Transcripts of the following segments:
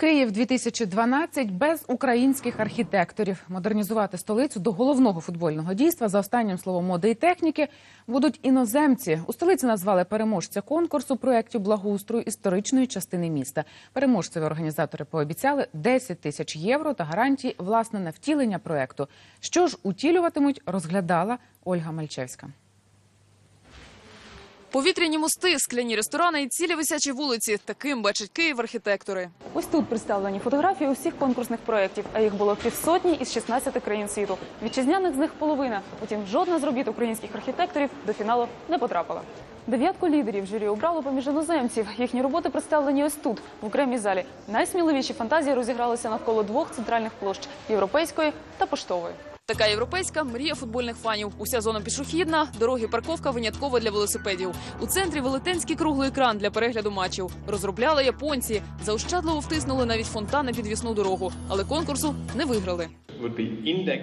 Київ 2012 без українських архітекторів. Модернізувати столицю до головного футбольного дійства за останнім словом моди і техніки будуть іноземці. У столиці назвали переможця конкурсу проєктів благоустрою історичної частини міста. Переможцеві організатори пообіцяли 10 тисяч євро та гарантії власне на втілення проєкту. Що ж утілюватимуть, розглядала Ольга Мальчевська. Повітряні мости, скляні ресторани і цілі висячі вулиці. Таким бачить Київ архітектори. Ось тут представлені фотографії усіх конкурсних проєктів, а їх було півсотні із 16 країн світу. Вітчизняних з них половина. Утім, жодна з робіт українських архітекторів до фіналу не потрапила. Дев'ятку лідерів журі обрало поміж іноземців. Їхні роботи представлені ось тут, в окремій залі. Найсміливіші фантазії розігралися навколо двох центральних площ європейської та поштової. Така європейська мрія футбольних фанів. Уся зона пішохідна, дороги, парковка винятково для велосипедів. У центрі велетенський круглий екран для перегляду матчів. Розробляли японці. Заощадливо втиснули навіть фонтан на підвісну дорогу, але конкурсу не виграли.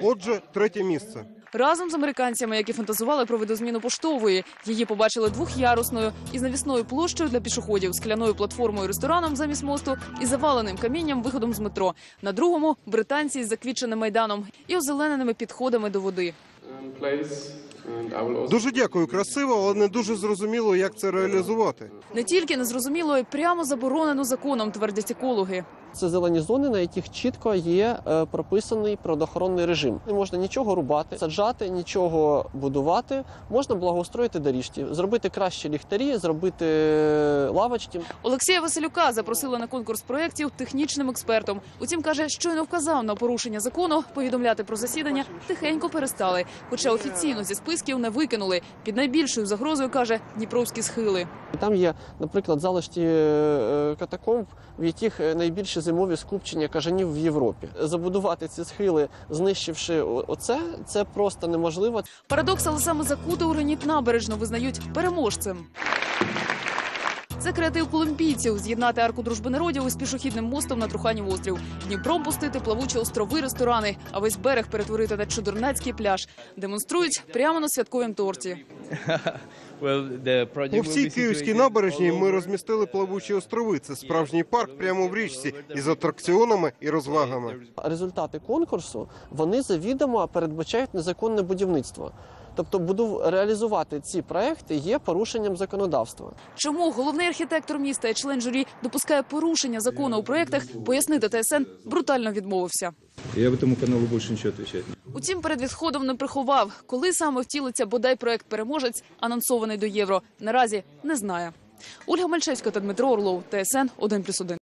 Отже, третє місце. Разом з американцями, які фантазували про видозміну поштової, її побачили двохярусною із навісною площею для пішоходів, скляною платформою, рестораном замість мосту і заваленим камінням виходом з метро. На другому британці із заквітченим майданом і озелененими підходами до води. Дуже дякую, красиво, але не дуже зрозуміло, як це реалізувати. Не тільки незрозуміло, а й прямо заборонено законом, твердять екологи. Це зелені зони, на яких чітко є е, прописаний природоохоронний режим. Не можна нічого рубати, саджати, нічого будувати. Можна благоустроїти доріжки, зробити кращі ліхтарі, зробити е, лавочки. Олексія Василюка запросили на конкурс проєктів технічним експертом. Утім, каже, щойно вказав на порушення закону. Повідомляти про засідання тихенько перестали. Хоча офіційно зі списків не викинули. Під найбільшою загрозою каже Дніпровські схили. Там є, наприклад, залишки е, катакомб, в яких е, найбільші зимові скупчення кажанів в Європі. Забудувати ці схили, знищивши оце, це просто неможливо. Парадокс, але саме закути у граніт набережно визнають переможцем. Це креатив колумбійців з'єднати арку дружби народів із пішохідним мостом на Труханів острів, Дніпром пустити плавучі острови, ресторани, а весь берег перетворити на чудернацький пляж. Демонструють прямо на святковім торті. По всій київській набережній ми розмістили плавучі острови. Це справжній парк прямо в річці із атракціонами і розвагами. результати конкурсу вони завідомо передбачають незаконне будівництво. Тобто, буду реалізувати ці проекти є порушенням законодавства. Чому головний архітектор міста і член журі допускає порушення закону у проєктах, пояснити ТСН брутально відмовився. Я бы этому каналу ничего отвечать не Утім, перед відходом не приховав, коли саме втілиться бодай проект переможець, анонсований до євро. Наразі не знає. Ольга Мальчевська та Дмитро Орлов, ТСН 1+,1.